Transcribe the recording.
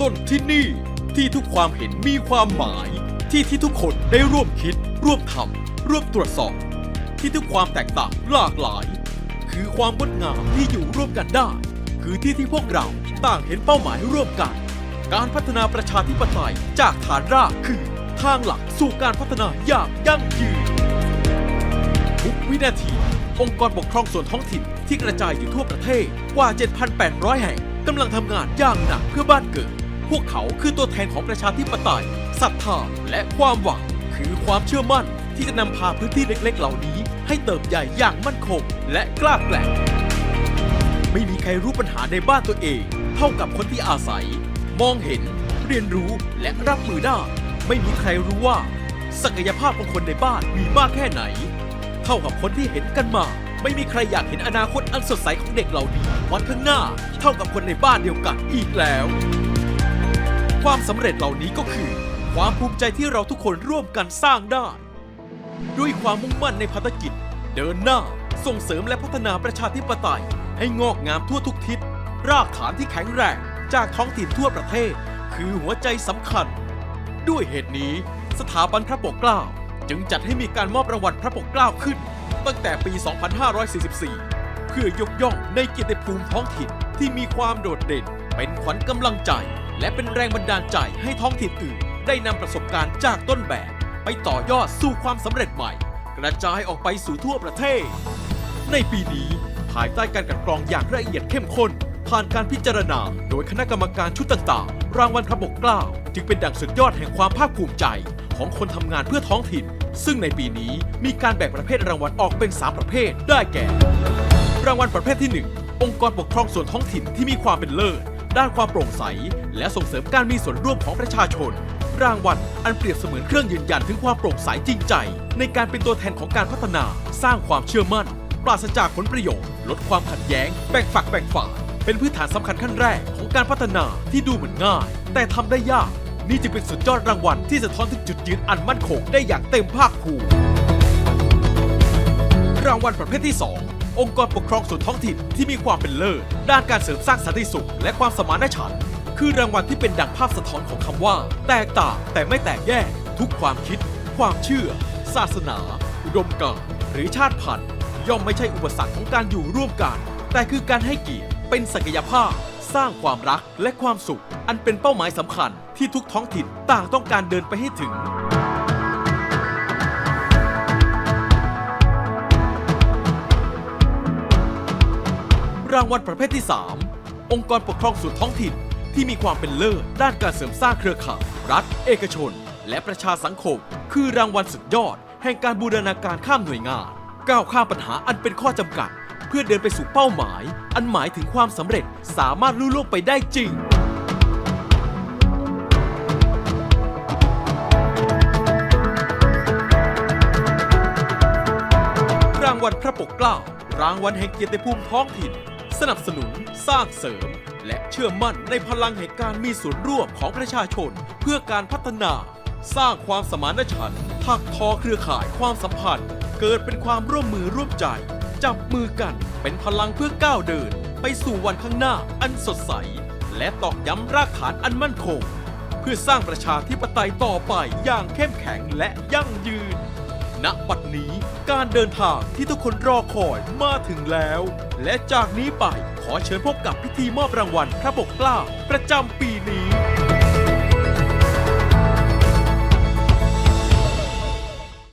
ต้นที่นี่ ที่ทุกความเห็นมีความหมาย ที่ที่ทุกคนได้ร่วมคิด ร่วมทำร่วมตรวจสอบ ที่ทุกความแตกต่างหลากหลาย คือความงดงามที่อยู่ร่วมกันได้ คือที่ที่พวกเราต่างเห็นเป้าหมายร่วมกัน การพัฒนาประชาธิปไตยจากฐานรากคือทางหลักสู่การพัฒนาอย่างยั่งยืนทุกวินาที องค์กรปกครองส่วนท้องถิ่นที่กระจายอยู่ทั่วประเทศกว่า 7,800 แห่งกำลังทำงานอย่างหนักเพื่อบ้านเกิด พวกเขาคือตัวแทนของประชาธิปไตยศรัทธาและความหวัง คือความเชื่อมั่นที่จะนำพาพื้นที่เล็กๆ เหล่านี้ ให้เติบใหญ่อย่างมั่นคง และกล้าแกร่งไม่มีใครรู้ปัญหาในบ้านตัวเอง เท่ากับคนที่อาศัย มองเห็น เรียนรู้และรับมือได้ไม่มีใครรู้ว่า ศักยภาพของคนในบ้านมีมากแค่ไหน เท่ากับคนที่เห็นกันมา ไม่มีใครอยากเห็นอนาคตอันสดใสของเด็กเหล่านี้วันข้างหน้า เท่ากับคนในบ้านเดียวกันอีกแล้ว ความสำเร็จเหล่านี้ก็คือ ความภูมิใจที่เราทุกคนร่วมกันสร้างได้ ด้วยความมุ่งมั่นในภารกิจ เดินหน้า ส่งเสริมและพัฒนาประชาธิปไตย ให้งอกงามทั่วทุกทิศ รากฐานที่แข็งแรง จากท้องถิ่นทั่วประเทศ คือหัวใจสำคัญ ด้วยเหตุนี้ สถาบันพระปกเกล้า จึงจัดให้มีการมอบรางวัลพระปกเกล้าขึ้น ตั้งแต่ปี 2544 เพื่อยกย่องในเกียรติภูมิท้องถิ่นที่มีความโดดเด่น เป็นขวัญกำลังใจ และเป็นแรงบันดาลใจให้ท้องถิ่นอื่น ได้นำประสบการณ์จากต้นแบบ ไปต่อยอดสู่ความสำเร็จใหม่ กระจายออกไปสู่ทั่วประเทศ ในปีนี้ภายใต้การกลันกรองอย่างละเอียดเข้มข้น ผ่านการพิจารณาโดยคณะกรรมการชุดต่างๆ รางวัลพระปกเกล้าจึงเป็นดั่งสุดยอดแห่งความภาคภูมิใจของคนทำงานเพื่อท้องถิ่น ซึ่งในปีนี้มีการแบ่งประเภทรางวัลออกเป็น 3 ประเภท ได้แก่ รางวัลประเภทที่ 1 องค์กรปกครองส่วนท้องถิ่นที่มีความเป็นเลิศ ด้านความโปร่งใส และส่งเสริมการมีส่วนร่วมของประชาชน รางวัลอันเปรียบเสมือนเครื่องยืนยันถึงความโปร่งใสจริงใจ ในการเป็นตัวแทนของการพัฒนา สร้างความเชื่อมั่น ปราศจากผลประโยชน์ ลดความขัดแย้ง แบ่งฝักแบ่งฝ่ายเป็นพื้นฐานสำคัญขั้นแรกของการพัฒนาที่ดูเหมือนง่าย แต่ทำได้ยาก นี่จึงเป็นสุดยอดรางวัลที่สะท้อนถึงจุดยืนอันมั่นคงได้อย่างเต็มภาคภูมิรางวัลประเภทที่ 2 องค์กรปกครองส่วนท้องถิ่นที่มีความเป็นเลิศด้านการเสริมสร้างสันติสุข และความสมานฉันท์คือรางวัลที่เป็นดังภาพสะท้อนของคำว่า แตกต่างแต่ไม่แตกแยก ทุกความคิด ความเชื่อ ศาสนา อุดมการณ์หรือชาติพันธุ์ ย่อมไม่ใช่อุปสรรคของการอยู่ร่วมกัน แต่คือการให้เกียรติเป็นศักยภาพ สร้างความรักและความสุข อันเป็นเป้าหมายสำคัญที่ทุกท้องถิ่นต่างต้องการเดินไปให้ถึง รางวัลประเภทที่ 3 องค์กรปกครองส่วนท้องถิ่นที่มีความเป็นเลิศด้านการเสริมสร้างเครือข่ายรัฐ เอกชน และประชาสังคม คือรางวัลสุดยอด แห่งการบูรณาการข้ามหน่วยงาน ก้าวข้ามปัญหาอันเป็นข้อจำกัด เพื่อเดินไปสู่เป้าหมาย อันหมายถึงความสำเร็จสามารถลุล่วงไปได้จริง รางวัลพระปกเกล้ารางวัลแห่งเกียรติภูมิท้องถิ่น สนับสนุน สร้างเสริม และเชื่อมั่นในพลังแห่งการมีส่วนร่วมของประชาชน เพื่อการพัฒนา สร้างความสมานฉันท์ถักทอเครือข่ายความสัมพันธ์ เกิดเป็นความร่วมมือร่วมใจ จับมือกันเป็นพลังเพื่อก้าวเดิน ไปสู่วันข้างหน้าอันสดใส และตอกย้ำรากฐานอันมั่นคง เพื่อสร้างประชาธิปไตยต่อไปอย่างเข้มแข็งและยั่งยืน ณบัดนี้การเดินทางที่ทุกคนรอคอยมาถึงแล้ว และจากนี้ไปขอเชิญพบกับพิธีมอบรางวัลพระปกเกล้าประจำปีนี้